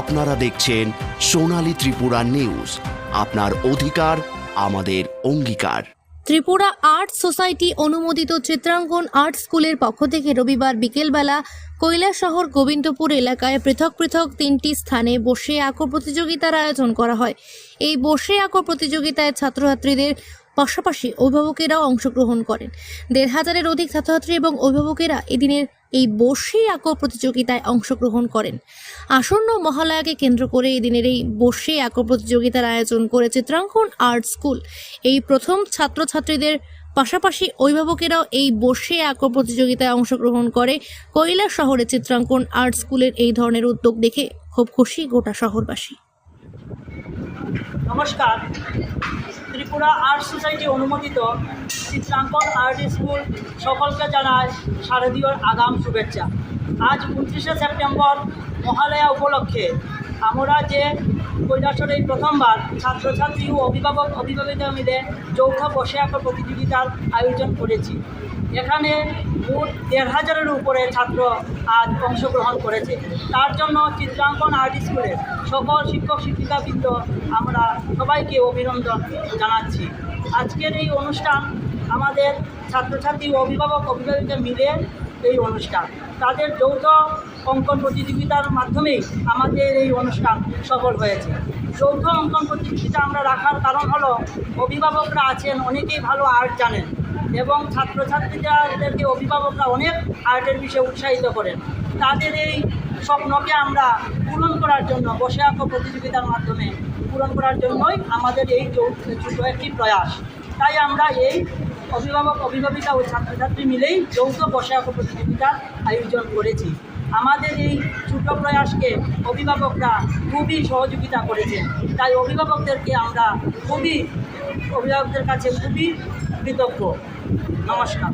আপনারা দেখছেন সোনালী ত্রিপুরা নিউজ। আপনার অধিকার, আমাদের অঙ্গীকার। ত্রিপুরা আর্ট সোসাইটি অনুমোদিত চিত্রাঙ্কন আর্ট স্কুলের পক্ষ থেকে রবিবার বিকেলবেলা কৈলাসহর গোবিন্দপুর এলাকায় পৃথক পৃথক তিনটি স্থানে বসে আঁকো প্রতিযোগিতার আয়োজন করা হয়। এই বসে আঁকো প্রতিযোগিতায় ছাত্রছাত্রীদের পাশাপাশি অভিভাবকেরাও অংশগ্রহণ করেন। দেড় হাজারের অধিক ছাত্রছাত্রী এবং অভিভাবকেরা এদিনের এই বসে আঁকো প্রতিযোগিতায় অংশগ্রহণ করেন। আসন্ন মহালয়াকে কেন্দ্র করে এদিনের এই বসে আঁকো প্রতিযোগিতার আয়োজন করে চিত্রাঙ্কন আর্ট স্কুল। এই প্রথম ছাত্রছাত্রীদের পাশাপাশি অভিভাবকেরাও এই বসে আঁকো প্রতিযোগিতায় অংশগ্রহণ করে। কৈলাস শহরে চিত্রাঙ্কন আর্ট স্কুলের এই ধরনের উদ্যোগ দেখে খুব খুশি গোটা শহরবাসী। নমস্কার। ত্রিপুরা আর্ট সোসাইটি অনুমোদিত চিত্রাঙ্কন আর্ট স্কুল সকলকে জানায় শারদীয় আগাম শুভেচ্ছা। আজ উনত্রিশে সেপ্টেম্বর মহালয়া উপলক্ষে আমরা যে কৈলাসরে এই প্রথমবার ছাত্রছাত্রী ও অভিভাবক অভিভাবিকা মিলে যৌথ বসে আঁকা প্রতিযোগিতার আয়োজন করেছি। এখানে মোট দেড় হাজারের উপরে ছাত্র আজ অংশগ্রহণ করেছে। তার জন্য চিত্রাঙ্কন আর্ট স্কুলের সকল শিক্ষক, শিক্ষিকাবৃন্দ আমরা সবাইকে অভিনন্দন জানাচ্ছি। আজকের এই অনুষ্ঠান আমাদের ছাত্রছাত্রী অভিভাবক, অভিভাবিকা মিলে এই অনুষ্ঠান। তাদের যৌথ অঙ্কন প্রতিযোগিতার মাধ্যমেই আমাদের এই অনুষ্ঠান সফল হয়েছে। যৌথ অঙ্কন প্রতিযোগিতা আমরা রাখার কারণ হলো, অভিভাবকরা আছেন, অনেকেই ভালো আর্ট জানেন। এবং ছাত্রছাত্রীদেরকে অভিভাবকরা অনেক আর্টের বিষয়ে উৎসাহিত করেন। তাদের এই স্বপ্নকে আমরা পূরণ করার জন্য, বসে আঁকো প্রতিযোগিতার মাধ্যমে পূরণ করার জন্যই আমাদের এই যৌ- ছোট একটি প্রয়াস। তাই আমরা এই অভিভাবক, অভিভাবিকা ও ছাত্রছাত্রী মিলেই যৌথ বসে আঁকো প্রতিযোগিতার আয়োজন করেছি। আমাদের এই ছোট প্রয়াসকে অভিভাবকরা খুবই সহযোগিতা করেছেন। তাই অভিভাবকদেরকে আমরা খুবই, অভিভাবকদের কাছে খুবই কৃতজ্ঞ। নমস্কার।